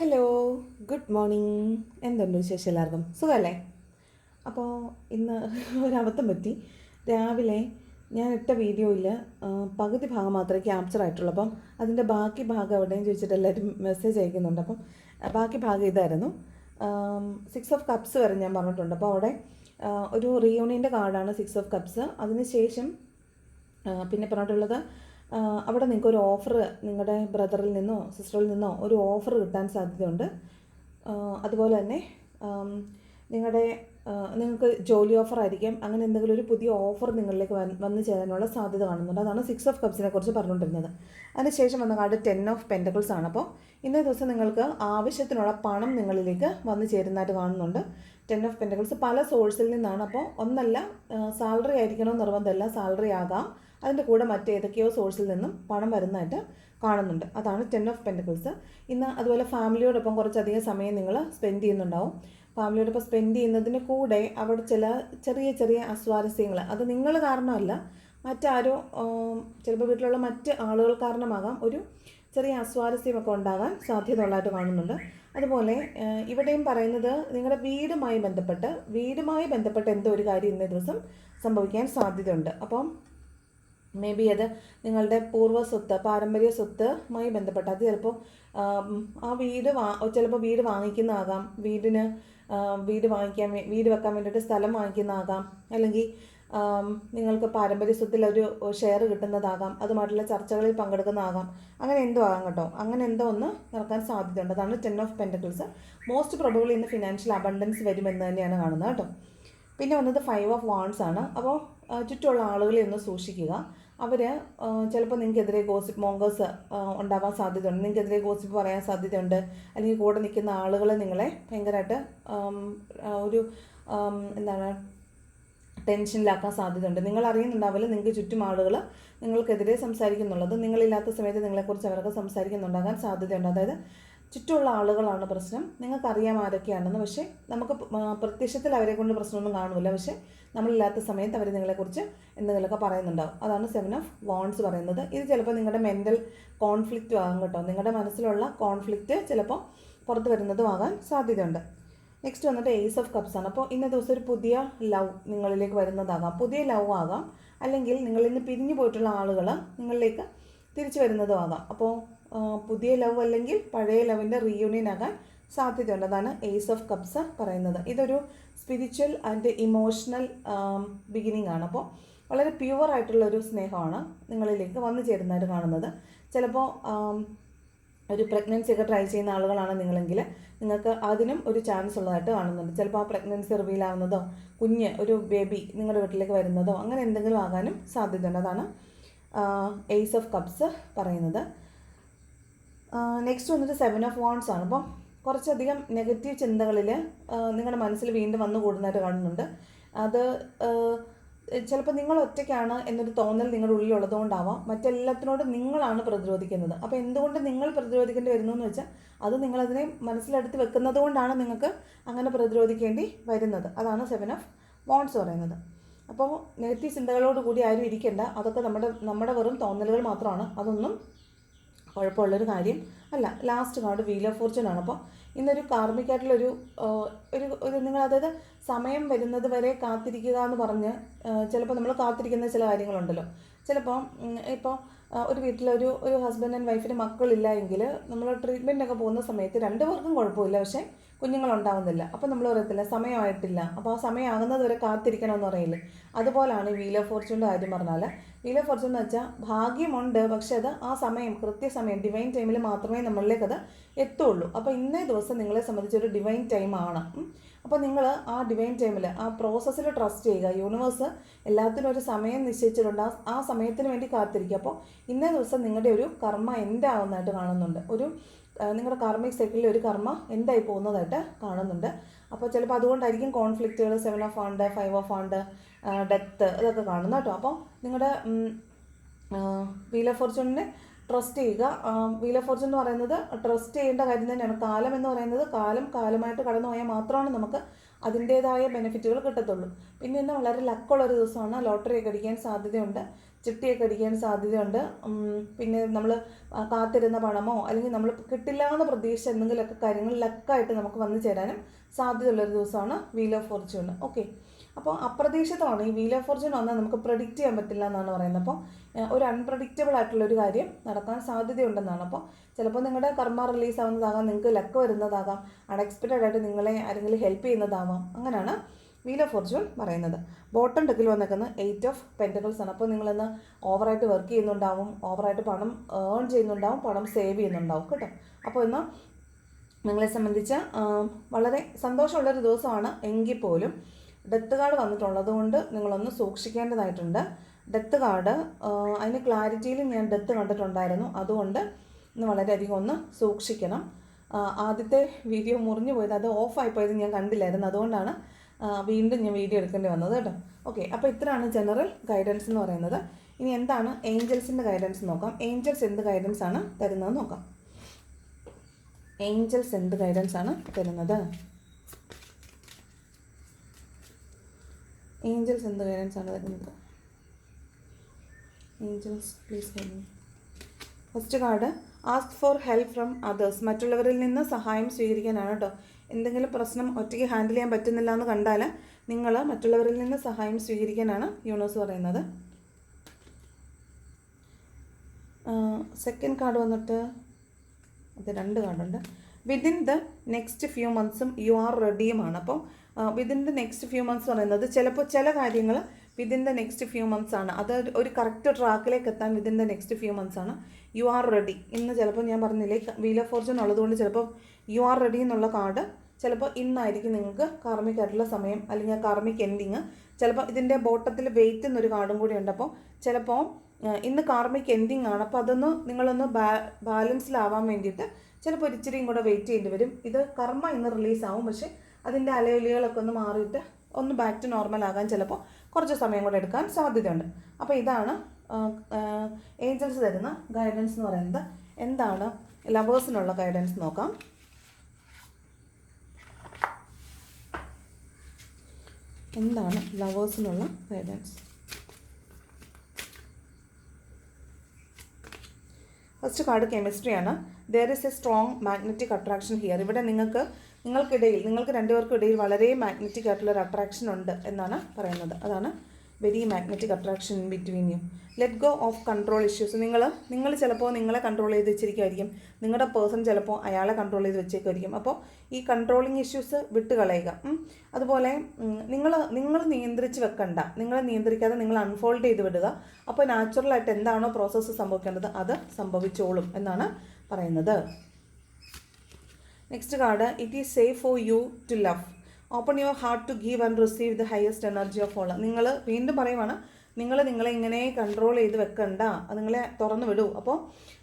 Hello good morning എന്തുണ്ട് വിശേഷം എല്ലാവർക്കും? സുഖമല്ലേ അപ്പോൾ ഇന്ന് ഒരബദ്ധം പറ്റി. രാവിലെ ഞാൻ ഇട്ട വീഡിയോയിൽ പകുതി ഭാഗം മാത്രമേ ക്യാപ്ചർ ആയിട്ടുള്ളൂ. അപ്പം അതിന്റെ ബാക്കി ഭാഗം എവിടെയും ചോദിച്ചിട്ട് എല്ലാവരും മെസ്സേജ് അയക്കുന്നുണ്ട്. അപ്പം ബാക്കി ഭാഗം ഇതായിരുന്നു. സിക്സ് ഓഫ് കപ്സ് വരെ ഞാൻ പറഞ്ഞിട്ടുണ്ട്. അപ്പോൾ അവിടെ ഒരു റിയൂണിയന്റെ കാർഡാണ് സിക്സ് ഓഫ് കപ്സ് അതിനുശേഷം ശേഷം പിന്നെ പറഞ്ഞിട്ടുള്ളത് അവിടെ നിങ്ങൾക്ക് ഒരു ഓഫർ നിങ്ങളുടെ ബ്രദറിൽ നിന്നോ സിസ്റ്ററിൽ നിന്നോ ഒരു ഓഫർ കിട്ടാൻ സാധ്യതയുണ്ട്. അതുപോലെ തന്നെ നിങ്ങളുടെ നിങ്ങൾക്ക് ജോലി ഓഫർ ആയിരിക്കാം. അങ്ങനെ എന്തെങ്കിലും ഒരു പുതിയ ഓഫർ നിങ്ങളിലേക്ക് വന്ന് ചേരാനുള്ള സാധ്യത കാണുന്നുണ്ട്. അതാണ് സിക്സ് ഓഫ് കപ്സിനെ കുറിച്ച് പറഞ്ഞുകൊണ്ടിരുന്നത്. അതിനുശേഷം വന്ന കാർഡ് ടെൻ ഓഫ് പെന്റക്കിൾസ് ആണ്. അപ്പോൾ ഇന്നേ ദിവസം നിങ്ങൾക്ക് ആവശ്യത്തിനുള്ള പണം നിങ്ങളിലേക്ക് വന്നു ചേരുന്നതായിട്ട് കാണുന്നുണ്ട്. ടെൻ ഓഫ് പെന്റക്കിൾസ് പല സോഴ്സിൽ നിന്നാണ്. അപ്പോൾ ഒന്നല്ല സാലറി ആയിരിക്കണമെന്ന് നിർബന്ധമല്ല സാലറി ആകാം. അതിന്റെ കൂടെ മറ്റേതൊക്കെയോ സോഴ്സിൽ നിന്നും പണം വരുന്നതായിട്ട് കാണുന്നുണ്ട്. അതാണ് ടെൻ ഓഫ് പെന്റക്കിൾസ് ഇന്ന് അതുപോലെ ഫാമിലിയോടൊപ്പം കുറച്ചധികം സമയം നിങ്ങൾ സ്പെൻഡ് ചെയ്യുന്നുണ്ടാവും. ഫാമിലിയോടൊപ്പം സ്പെൻഡ് ചെയ്യുന്നതിന് കൂടെ അവിടെ ചില ചെറിയ ചെറിയ അസ്വാരസ്യങ്ങൾ അത് നിങ്ങൾ കാരണമല്ല മറ്റാരോ ചിലപ്പോൾ വീട്ടിലുള്ള മറ്റ് ആളുകൾ കാരണമാകാം ഒരു ചെറിയ അസ്വാരസ്യമൊക്കെ ഉണ്ടാകാൻ സാധ്യത ഉള്ളതായിട്ട് കാണുന്നുണ്ട്. അതുപോലെ ഇവിടെയും പറയുന്നത് നിങ്ങളുടെ വീടുമായി ബന്ധപ്പെട്ട് വീടുമായി ബന്ധപ്പെട്ട് എന്തോ ഒരു കാര്യം ഇന്നേ ദിവസം സംഭവിക്കാൻ സാധ്യതയുണ്ട്. അപ്പം മേ ബി അത് നിങ്ങളുടെ പൂർവ സ്വത്ത് പാരമ്പര്യ സ്വത്തുമായി ബന്ധപ്പെട്ട് അത് ചിലപ്പോൾ ആ വീട് വാ ചിലപ്പോൾ വീട് വാങ്ങിക്കുന്നതാകാം വീടിന് വീട് വാങ്ങിക്കാൻ വീട് വെക്കാൻ വേണ്ടിയിട്ട് സ്ഥലം വാങ്ങിക്കുന്നതാകാം. അല്ലെങ്കിൽ നിങ്ങൾക്ക് പാരമ്പര്യ സ്വത്തിൽ ഒരു ഷെയർ കിട്ടുന്നതാകാം. അതുമായിട്ടുള്ള ചർച്ചകളിൽ പങ്കെടുക്കുന്നതാകാം. അങ്ങനെ എന്തോ ആകാം കേട്ടോ. അങ്ങനെ എന്തോ ഒന്ന് നടക്കാൻ സാധ്യതയുണ്ട്. അതാണ് ten of pentacles most probably ഇന്ന് ഫിനാൻഷ്യൽ അബണ്ടൻസ് വരുമെന്ന് തന്നെയാണ് കാണുന്നത് കേട്ടോ. പിന്നെ വന്നത് ഫൈവ് ഓഫ് വാൺസ് ആണ്. അപ്പോൾ ചുറ്റുമുള്ള ആളുകളെ ഒന്ന് സൂക്ഷിക്കുക. അവർ ചിലപ്പോൾ നിങ്ങൾക്കെതിരെ ഗോസിപ്പ് മോങ്കേഴ്സ് ഉണ്ടാവാൻ സാധ്യതയുണ്ട്. നിങ്ങൾക്കെതിരെ ഗോസിപ്പ് പറയാൻ സാധ്യതയുണ്ട്. അല്ലെങ്കിൽ കൂടെ നിൽക്കുന്ന ആളുകളെ നിങ്ങളെ ഭയങ്കരമായിട്ട് ഒരു എന്താണ് ടെൻഷനിലാക്കാൻ സാധ്യതയുണ്ട്. നിങ്ങൾ അറിയുന്നുണ്ടാവില്ല നിങ്ങൾക്ക് ചുറ്റും ആളുകൾ നിങ്ങൾക്കെതിരെ സംസാരിക്കുന്നുള്ളത്. നിങ്ങളില്ലാത്ത സമയത്ത് നിങ്ങളെക്കുറിച്ച് അവരൊക്കെ സംസാരിക്കുന്നുണ്ടാകാൻ സാധ്യതയുണ്ട്. അതായത് ചുറ്റുമുള്ള ആളുകളാണ് പ്രശ്നം. നിങ്ങൾക്കറിയാം ആരൊക്കെയാണെന്ന്. പക്ഷേ നമുക്ക് പ്രത്യക്ഷത്തിൽ അവരെ കൊണ്ട് പ്രശ്നമൊന്നും കാണില്ല പക്ഷേ നമ്മളില്ലാത്ത സമയത്ത് അവർ നിങ്ങളെക്കുറിച്ച് എന്തെങ്കിലുമൊക്കെ പറയുന്നുണ്ടാവും. അതാണ് സെവൻ ഓഫ് വോൺസ് പറയുന്നത്. ഇത് ചിലപ്പോൾ നിങ്ങളുടെ മെന്റൽ കോൺഫ്ലിക്റ്റും ആകും കേട്ടോ. നിങ്ങളുടെ മനസ്സിലുള്ള കോൺഫ്ലിക്റ്റ് ചിലപ്പോൾ പുറത്ത് വരുന്നതും ആകാൻ സാധ്യതയുണ്ട്. നെക്സ്റ്റ് വന്നിട്ട് എയ്സ് ഓഫ് കപ്സ് ആണ്. അപ്പോൾ ഇന്ന ദിവസം ഒരു പുതിയ ലവ് നിങ്ങളിലേക്ക് വരുന്നതാകാം. പുതിയ ലവ് ആകാം. അല്ലെങ്കിൽ നിങ്ങളിൽ നിന്ന് പിരിഞ്ഞു പോയിട്ടുള്ള ആളുകൾ നിങ്ങളിലേക്ക് തിരിച്ചു വരുന്നതും ആകാം. അപ്പോൾ പുതിയ ലവ് അല്ലെങ്കിൽ പഴയ ലവിന്റെ റീയൂണിയൻ ആകാൻ സാധ്യതയുണ്ട്. അതാണ് ഏസ് ഓഫ് കപ്സ് പറയുന്നത്. ഇതൊരു സ്പിരിച്വൽ ആൻഡ് ഇമോഷണൽ ബിഗിനിങ് ആണ്. അപ്പോൾ വളരെ പ്യുവർ ആയിട്ടുള്ള ഒരു സ്നേഹമാണ് നിങ്ങളിലേക്ക് വന്നു ചേരുന്നതായിട്ട് കാണുന്നത്. ചിലപ്പോൾ ഒരു പ്രഗ്നൻസി ഒക്കെ ട്രൈ ചെയ്യുന്ന ആളുകളാണ് നിങ്ങളെങ്കിൽ നിങ്ങൾക്ക് അതിനും ഒരു ചാൻസ് ഉള്ളതായിട്ട് കാണുന്നുണ്ട്. ചിലപ്പോൾ ആ പ്രഗ്നൻസി റിവീൽ ആവുന്നതോ കുഞ്ഞ് ഒരു ബേബി നിങ്ങളുടെ വീട്ടിലേക്ക് വരുന്നതോ അങ്ങനെ എന്തെങ്കിലും ആകാനും സാധ്യതയുണ്ട്. അതാണ് ഏസ് ഓഫ് കപ്സ് പറയുന്നത്. നെക്സ്റ്റ് വന്നിട്ട് സെവൻ ഓഫ് വോൺസ് ആണ്. അപ്പം കുറച്ചധികം നെഗറ്റീവ് ചിന്തകളിൽ നിങ്ങളുടെ മനസ്സിൽ വീണ്ടും വന്നു കൂടുന്നതായിട്ട് കാണുന്നുണ്ട്. അത് ചിലപ്പോൾ നിങ്ങൾ ഒറ്റയ്ക്കാണ് എന്നൊരു തോന്നൽ നിങ്ങളുടെ ഉള്ളിലുള്ളതുകൊണ്ടാവാം മറ്റെല്ലാത്തിനോടും നിങ്ങളാണ് പ്രതിരോധിക്കുന്നത്. അപ്പോൾ എന്തുകൊണ്ട് നിങ്ങൾ പ്രതിരോധിക്കേണ്ടി വരുന്നു എന്ന് വെച്ചാൽ അത് നിങ്ങളതിനെ മനസ്സിലെടുത്ത് വെക്കുന്നത് കൊണ്ടാണ് നിങ്ങൾക്ക് അങ്ങനെ പ്രതിരോധിക്കേണ്ടി വരുന്നത്. അതാണ് സെവൻ ഓഫ് വോൺസ് പറയുന്നത്. അപ്പോൾ നെഗറ്റീവ് ചിന്തകളോട് കൂടി ആരും ഇരിക്കേണ്ട. അതൊക്കെ നമ്മുടെ നമ്മുടെ വെറും തോന്നലുകൾ മാത്രമാണ്. അതൊന്നും കുഴപ്പമുള്ളൊരു കാര്യം അല്ല. Last card wheel of fortune ആണ്. അപ്പോൾ ഇന്നൊരു കാർമിക്കായിട്ടുള്ളൊരു ഒരു ഒരു നിങ്ങൾ അതായത് സമയം വരുന്നത് വരെ കാത്തിരിക്കുക എന്ന് പറഞ്ഞ് ചിലപ്പോൾ നമ്മൾ കാത്തിരിക്കുന്ന ചില കാര്യങ്ങളുണ്ടല്ലോ. ചിലപ്പോൾ ഇപ്പോൾ ഒരു വീട്ടിലൊരു ഒരു ഹസ്ബൻഡ് ആൻഡ് വൈഫിന് മക്കളില്ല എങ്കിൽ നമ്മൾ ട്രീറ്റ്മെന്റൊക്കെ പോകുന്ന സമയത്ത് രണ്ട് പേർക്കും കുഴപ്പമില്ല. പക്ഷേ കുഞ്ഞുങ്ങളുണ്ടാവുന്നില്ല. അപ്പോൾ നമ്മൾ പറയത്തില്ല സമയമായിട്ടില്ല. അപ്പോൾ ആ സമയമാകുന്നത് വരെ കാത്തിരിക്കണമെന്ന് പറയില്ലേ? അതുപോലാണ് ഓഫ് ഫോർച്യൂണിന്റെ കാര്യം പറഞ്ഞാൽ ഓഫ് ഫോർച്യൂൺ എന്ന് വെച്ചാൽ ഭാഗ്യമുണ്ട് പക്ഷേ അത് ആ സമയം കൃത്യസമയം ഡിവൈൻ ടൈമിൽ മാത്രമേ നമ്മളിലേക്ക് അത് എത്തുള്ളൂ. അപ്പോൾ ഇന്നേ ദിവസം നിങ്ങളെ സംബന്ധിച്ചൊരു ഡിവൈൻ ടൈമാണ് അപ്പോൾ നിങ്ങൾ ആ ഡിവൈൻ ടൈമിൽ ആ പ്രോസസ്സിൽ ട്രസ്റ്റ് ചെയ്യുക. യൂണിവേഴ്സ് എല്ലാത്തിനും ഒരു സമയം നിശ്ചയിച്ചിട്ടുണ്ട്. ആ ആ സമയത്തിന് വേണ്ടി കാത്തിരിക്കുക. അപ്പോൾ ഇന്നേ ദിവസം നിങ്ങളുടെ ഒരു കർമ്മ എൻഡ് ആവുന്നതായിട്ട് കാണുന്നുണ്ട്. ഒരു നിങ്ങളുടെ കാർമിക് സൈക്കിളിൽ ഒരു കർമ്മ എന്തായി പോകുന്നതായിട്ട് കാണുന്നുണ്ട്. അപ്പോൾ ചിലപ്പോൾ അതുകൊണ്ടായിരിക്കും കോൺഫ്ലിക്റ്റുകൾ seven of wands five of wands death ഇതൊക്കെ കാണുന്നത് കേട്ടോ. അപ്പോൾ നിങ്ങളുടെ വീൽ ഓഫ് ഫോർച്യൂണിനെ ട്രസ്റ്റ് ചെയ്യുക. വീൽ ഓഫ് ഫോർച്യൂൺ എന്ന് പറയുന്നത് ട്രസ്റ്റ് ചെയ്യേണ്ട കാര്യം തന്നെയാണ്. കാലം എന്ന് പറയുന്നത് കാലം കാലമായിട്ട് കടന്നു പോയാൽ മാത്രമാണ് നമുക്ക് അതിന്റേതായ ബെനിഫിറ്റുകൾ കിട്ടത്തുള്ളൂ. പിന്നെ ഇന്ന് വളരെ ലക്കുള്ളൊരു ദിവസമാണ്. ലോട്ടറി ഒക്കെ അടിക്കാൻ സാധ്യതയുണ്ട്. ചിട്ടിയൊക്കെ അടിക്കാൻ സാധ്യതയുണ്ട്. പിന്നെ നമ്മൾ കാത്തിരുന്ന പണമോ അല്ലെങ്കിൽ നമ്മൾ കിട്ടില്ല എന്ന് പ്രതീക്ഷിച്ച എന്തെങ്കിലുമൊക്കെ കാര്യങ്ങൾ ലക്കായിട്ട് നമുക്ക് വന്നു ചേരാനും സാധ്യതയുള്ളൊരു ദിവസമാണ് വീൽ ഓഫ് ഫോർച്യൂൺ ഓക്കെ അപ്പോൾ അപ്രതീക്ഷിതമാണ്. ഈ വീൽ ഓഫ് ഫോർച്യൂൺ വന്നാൽ നമുക്ക് പ്രഡിക്റ്റ് ചെയ്യാൻ പറ്റില്ല എന്നാണ് പറയുന്നത്. അപ്പോൾ ഒരു അൺപ്രഡിക്റ്റബിൾ ആയിട്ടുള്ള ഒരു കാര്യം നടക്കാൻ സാധ്യതയുണ്ടെന്നാണ്. അപ്പോൾ ചിലപ്പോൾ നിങ്ങളുടെ കർമ്മ റിലീസ് ആവുന്നതാകാം നിങ്ങൾക്ക് ലക്ക് വരുന്നതാകാം അൺഎക്സ്പെക്റ്റഡ് ആയിട്ട് നിങ്ങളെ ആരെങ്കിലും ഹെൽപ്പ് ചെയ്യുന്നതാവാം. അങ്ങനെയാണ് വീൽ ഓഫ് ഫോർച്യൂൺ പറയുന്നത്. ബോട്ടം ഡെക്കിൽ വന്നേക്കുന്ന എയ്റ്റ് ഓഫ് പെന്റക്കിൾസ് ആണ്. അപ്പോൾ നിങ്ങളിന്ന് ഓവറായിട്ട് വർക്ക് ചെയ്യുന്നുണ്ടാവും ഓവറായിട്ട് പണം ഏൺ ചെയ്യുന്നുണ്ടാവും പണം സേവ് ചെയ്യുന്നുണ്ടാവും കേട്ടോ. അപ്പോൾ ഇന്ന് നിങ്ങളെ സംബന്ധിച്ച് വളരെ സന്തോഷമുള്ളൊരു ദിവസമാണ്. എങ്കിൽ പോലും ഡെത്ത് കാർഡ് വന്നിട്ടുള്ളത് കൊണ്ട് നിങ്ങളൊന്ന് സൂക്ഷിക്കേണ്ടതായിട്ടുണ്ട്. ഡെത്ത് കാർഡ് അതിന് ക്ലാരിറ്റിയിൽ ഞാൻ ഡെത്ത് കണ്ടിട്ടുണ്ടായിരുന്നു. അതുകൊണ്ട് ഇന്ന് വളരെയധികം ഒന്ന് സൂക്ഷിക്കണം. ആദ്യത്തെ വീഡിയോ മുറിഞ്ഞു പോയത് അത് ഓഫായി പോയത് ഞാൻ കണ്ടില്ലായിരുന്നു. അതുകൊണ്ടാണ് വീണ്ടും ഞാൻ വീഡിയോ എടുക്കേണ്ടി വന്നത് കേട്ടോ. ഓക്കെ അപ്പോൾ ഇത്രയാണ് ജനറൽ ഗൈഡൻസ് എന്ന് പറയുന്നത്. ഇനി എന്താണ് ഏഞ്ചൽസിന്റെ ഗൈഡൻസ് നോക്കാം. ഏഞ്ചൽസ് എന്ത് ഗൈഡൻസ് ആണ് തരുന്നത് നോക്കാം. ഏഞ്ചൽസ് എന്ത് ഗൈഡൻസ് ആണ് തരുന്നത്? ഏഞ്ചൽസ് എന്ത് ഗൈഡൻസ് ആണ് തരുന്നത്? Angels please first card ask for help from others മറ്റുള്ളവരിൽ നിന്ന് സഹായം സ്വീകരിക്കാനാണ് കേട്ടോ എന്തെങ്കിലും പ്രശ്നം ഒറ്റയ്ക്ക് ഹാൻഡിൽ ചെയ്യാൻ പറ്റുന്നില്ല എന്ന് കണ്ടാൽ നിങ്ങൾ മറ്റുള്ളവരിൽ നിന്ന് സഹായം സ്വീകരിക്കാനാണ് യൂണിവേഴ്സ് പറയുന്നത്. സെക്കൻഡ് കാർഡ് വന്നിട്ട് അത് രണ്ട് കാർഡുണ്ട് വിതിൻ ദ നെക്സ്റ്റ് ഫ്യൂ മന്ത്സും യു ആർ റെഡിയുമാണ് അപ്പം within the next few months പറയുന്നത് ചിലപ്പോൾ ചില കാര്യങ്ങൾ within the next few months ആണ്. അത് ഒരു- കറക്റ്റ് ട്രാക്കിലേക്ക് എത്താൻ within the next few months ആണ്. യു ആർ റെഡി ഇന്ന് ചിലപ്പോൾ ഞാൻ പറഞ്ഞില്ലേ വീൽ ഓഫ് ഫോർച്യൂൺ ഉള്ളതുകൊണ്ട് ചിലപ്പോൾ യു ആർ റെഡി എന്നുള്ള കാർഡ് ചിലപ്പോൾ ഇന്നായിരിക്കും നിങ്ങൾക്ക് കാർമിക് ആയിട്ടുള്ള സമയം അല്ലെങ്കിൽ കാർമിക് എൻഡിങ് ചിലപ്പോൾ ഇതിന്റെ ബോട്ടത്തിൽ വെയിറ്റ് എന്നൊരു കാർഡും കൂടി ഉണ്ട്. അപ്പോൾ ചിലപ്പോൾ ഇന്ന് കാർമിക് എൻഡിങ് ആണ്. അപ്പോൾ അതൊന്ന് നിങ്ങളൊന്ന് ബാ ബാലൻസിലാവാൻ വേണ്ടിയിട്ട് ചിലപ്പോൾ ഒരിച്ചിരിയും കൂടെ വെയിറ്റ് ചെയ്യേണ്ടി വരും. ഇത് കർമ്മ ഇന്ന് റിലീസാവും പക്ഷേ അതിന്റെ അലയൊലികളൊക്കെ ഒന്ന് മാറിയിട്ട് ഒന്ന് ബാക്ക് ടു നോർമൽ ആകാൻ ചിലപ്പോൾ കുറച്ച് സമയം കൂടെ എടുക്കാൻ സാധ്യതയുണ്ട്. അപ്പോൾ ഇതാണ് ഏഞ്ചൽസ് തരുന്ന ഗൈഡൻസ് എന്ന് പറയുന്നത്. എന്താണ്? ലവേഴ്സിനുള്ള ഗൈഡൻസ് നോക്കാം. എന്താണ്? ലവേഴ്സിനുള്ള guidance first card കെമിസ്ട്രിയാണ് there is a strong magnetic attraction here ഇവിടെ നിങ്ങൾക്ക് നിങ്ങൾക്കിടയിൽ നിങ്ങൾക്ക് രണ്ടുപേർക്കും ഇടയിൽ വളരെ മാഗ്നറ്റിക് ആയിട്ടുള്ള ഒരു അട്രാക്ഷൻ ഉണ്ട് എന്നാണ് പറയുന്നത്. അതാണ് very magnetic attraction between you let go of control issues നിങ്ങൾ നിങ്ങൾ ചിലപ്പോൾ നിങ്ങളെ കൺട്രോൾ ചെയ്ത് വെച്ചിരിക്കുമായിരിക്കും നിങ്ങളുടെ പേഴ്സൺ ചിലപ്പോൾ അയാളെ കൺട്രോൾ ചെയ്ത് വെച്ചേക്കുമായിരിക്കും അപ്പോൾ ഈ കൺട്രോളിങ് ഇഷ്യൂസ് വിട്ട് കളയുക അതുപോലെ നിങ്ങൾ നിങ്ങൾ നിയന്ത്രിച്ച് വെക്കണ്ട. നിങ്ങളെ നിയന്ത്രിക്കാതെ നിങ്ങൾ അൺഫോൾഡ് ചെയ്ത് വിടുക. അപ്പോൾ നാച്ചുറലായിട്ട് എന്താണോ പ്രോസസ്സ് സംഭവിക്കേണ്ടത് അത് സംഭവിച്ചോളും എന്നാണ് പറയുന്നത്. Next card it is safe for you to love open your heart to give and receive the highest energy of all നിങ്ങൾ വീണ്ടും പറയുവാണ് നിങ്ങൾ നിങ്ങളെ ഇങ്ങനെ കൺട്രോൾ ചെയ്ത് വെക്കണ്ട. നിങ്ങളെ തുറന്നു വിടൂ. അപ്പോൾ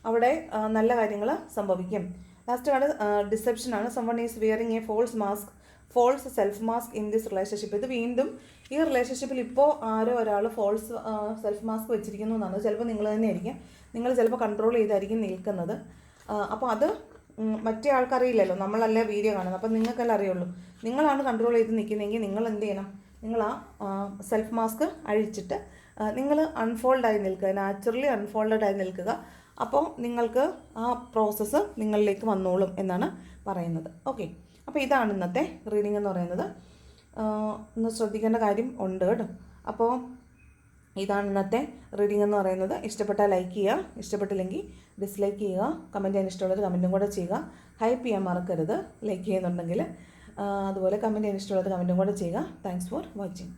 അവിടെ നല്ല കാര്യങ്ങൾ സംഭവിക്കും. Last card ഡിസെപ്ഷനാണ് someone is wearing a false mask false self mask in this relationship ഇത് വീണ്ടും ഈ റിലേഷൻഷിപ്പിൽ ഇപ്പോൾ ആരോ ഒരാൾ ഫോൾസ് സെൽഫ് മാസ്ക് വെച്ചിരിക്കുന്നു എന്നാണ്. ചിലപ്പോൾ നിങ്ങൾ തന്നെ ആയിരിക്കും നിങ്ങൾ ചിലപ്പോൾ കൺട്രോൾ ചെയ്തായിരിക്കും നിൽക്കുന്നത്. അപ്പോൾ അത് മറ്റേ ആൾക്കറിയില്ലല്ലോ. നമ്മളല്ല വീഡിയോ കാണുന്നത്. അപ്പം നിങ്ങൾക്കല്ല അറിയുള്ളൂ. നിങ്ങളാണ് കൺട്രോൾ ചെയ്ത് നിൽക്കുന്നതെങ്കിൽ നിങ്ങൾ എന്ത് ചെയ്യണം നിങ്ങൾ ആ സെൽഫ് മാസ്ക് അഴിച്ചിട്ട് നിങ്ങൾ അൺഫോൾഡായി നിൽക്കുക. നാച്ചുറലി അൺഫോൾഡഡ് ആയി നിൽക്കുക. അപ്പോൾ നിങ്ങൾക്ക് ആ പ്രോസസ്സ് നിങ്ങളിലേക്ക് വന്നോളും എന്നാണ് പറയുന്നത്. ഓക്കെ അപ്പോൾ ഇതാണ് ഇന്നത്തെ റീഡിംഗ് എന്ന് പറയുന്നത്. ഒന്ന് ശ്രദ്ധിക്കേണ്ട കാര്യം ഉണ്ട് കേട്ടോ. അപ്പോൾ ഇതാണ് ഇന്നത്തെ റീഡിംഗ് എന്ന് പറയുന്നത്. ഇഷ്ടപ്പെട്ടാൽ ലൈക്ക് ചെയ്യുക. ഇഷ്ടപ്പെട്ടില്ലെങ്കിൽ ഡിസ്ലൈക്ക് ചെയ്യുക. കമന്റ് ചെയ്യാൻ ഇഷ്ടമുള്ളത് കമന്റും കൂടെ ചെയ്യുക. ഹൈപ്പ് ചെയ്യാൻ മറക്കരുത്. ലൈക്ക് ചെയ്യുന്നുണ്ടെങ്കിൽ അതുപോലെ കമന്റ് ചെയ്യാൻ ഇഷ്ടമുള്ളത് കമന്റും കൂടെ ചെയ്യുക. Thanks for watching